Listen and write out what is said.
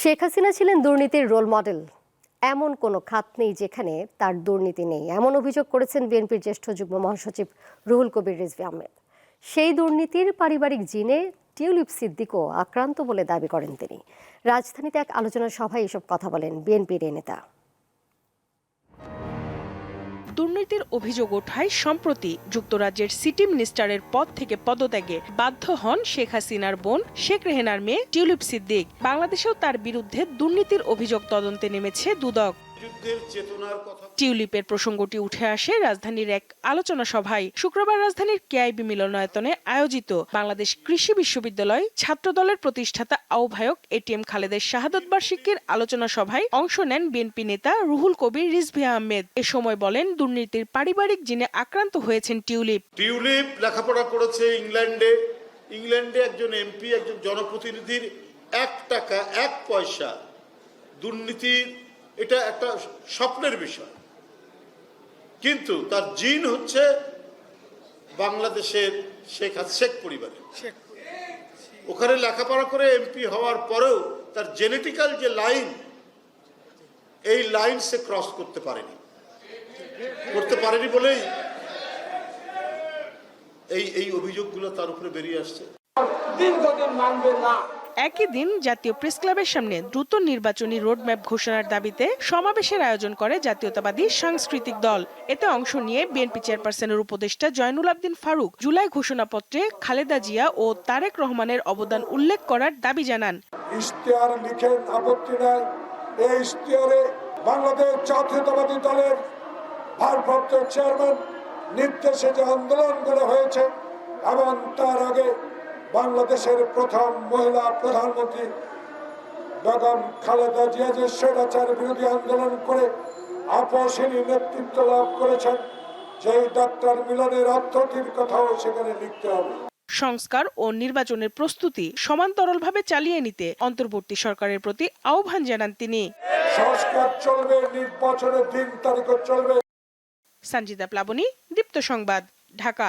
শেখ হাসিনা ছিলেন দুর্নীতির role model এমন কোনো খাত নেই যেখানে তার দুর্নীতি নেই। এমন অভিযোগ করেছেন বিএনপির জ্যেষ্ঠ যুগ্ম মহাসচিব রুহুল কবির রিজভি আহমেদ। সেই দুর্নীতির পারিবারিক জিনে টিউলিপ সিদ্দিকও আক্রান্ত বলে দাবি করেন তিনি। রাজধানীতে এক আলোচনা সভায় এসব কথা বলেন বিএনপির এই নেতা। দুর্নীতির অভিযোগ ওঠায় সম্প্রতি যুক্তরাজ্যের সিটি মিনিস্টারের পদ থেকে পদত্যাগে বাধ্য হন শেখ হাসিনার বোন শেখ রেহেনার মেয়ে টিউলিপ সিদ্দিক। বাংলাদেশেও তার বিরুদ্ধে দুর্নীতির অভিযোগ তদন্তে নেমেছে দুদক। টিউলিপের প্রসঙ্গটি উঠে আসে রাজধানীর এক আলোচনা সভায়। শুক্রবার রাজধানীর কেআইবি মিলনায়তনে আয়োজিত বাংলাদেশ কৃষি বিশ্ববিদ্যালয় ছাত্রদলের প্রতিষ্ঠাতা আহ্বায়ক এটিএম খালেদের শাহাদত বার্ষিকীর আলোচনা সভায় অংশ নেন বিএনপি নেতা রুহুল কবির রিজভী আহমেদ। এ সময় বলেন দুর্নীতির পারিবারিক জিনে আক্রান্ত হয়েছেন টিউলিপ। টিউলিপ লেখাপড়া করেছে ইংল্যান্ডে। ইংল্যান্ডে একজন এমপি একজন জনপ্রতিনিধির এক টাকা এক পয়সা দুর্নীতির এটা একটা স্বপ্নের বিষয়। কিন্তু তার জিন হচ্ছে বাংলাদেশের শেখ হাস- শেখ পরিবারের। ওখানে লেখাপড়া করে এমপি হওয়ার পরেও তার জেনেটিক্যাল যে লাইন এই লাইন সে ক্রস করতে পারেনি। করতে পারেনি বলেই এই এই অভিযোগগুলো তার উপরে বেরিয়ে আসছে। দীর্ঘদিন মানবে না। একই দিন জাতীয় প্রেস ক্লাবের সামনে দ্রুত নির্বাচনী রোডম্যাপ ঘোষণার দাবিতে সমাবেশের আয়োজন করে জাতীয়তাবাদী সাংস্কৃতিক দল। এতে অংশ নিয়ে বিএনপি চেয়ারপারসনের উপদেষ্টা জয়নুল আবদিন ফারুক জুলাই ঘোষণাপত্রে খালেদা জিয়া ও তারেক রহমানের অবদান উল্লেখ করার দাবি জানান। ইশতেহার লিখেন আপত্তি নাই। এই বাংলাদেশ জাতীয়তাবাদী দলের ভারপ্রাপ্ত চেয়ারম্যান নির্দেশে যে আন্দোলনগুলো হয়েছে এবং তার আগে বাংলাদেশের প্রথম মহিলা প্রধানমন্ত্রী বেগম খালেদা জিয়া যে স্বৈরাচার বিরোধী আন্দোলন করে আপসহীন নেতৃত্ব লাভ করেছেন। সেই ডাক্তার মিলনের অর্থটির কথাও সেখানে লিখতে হবে। সংস্কার ও নির্বাচনের প্রস্তুতি সমান্তরালভাবে চালিয়ে নিতে অন্তর্বর্তী সরকারের প্রতি আহ্বান জানান তিনি। সংস্কার চলবে নির্বাচনের দিন তারিখও চলবে। সঞ্জিতা প্লাবনী দীপ্ত সংবাদ ঢাকা।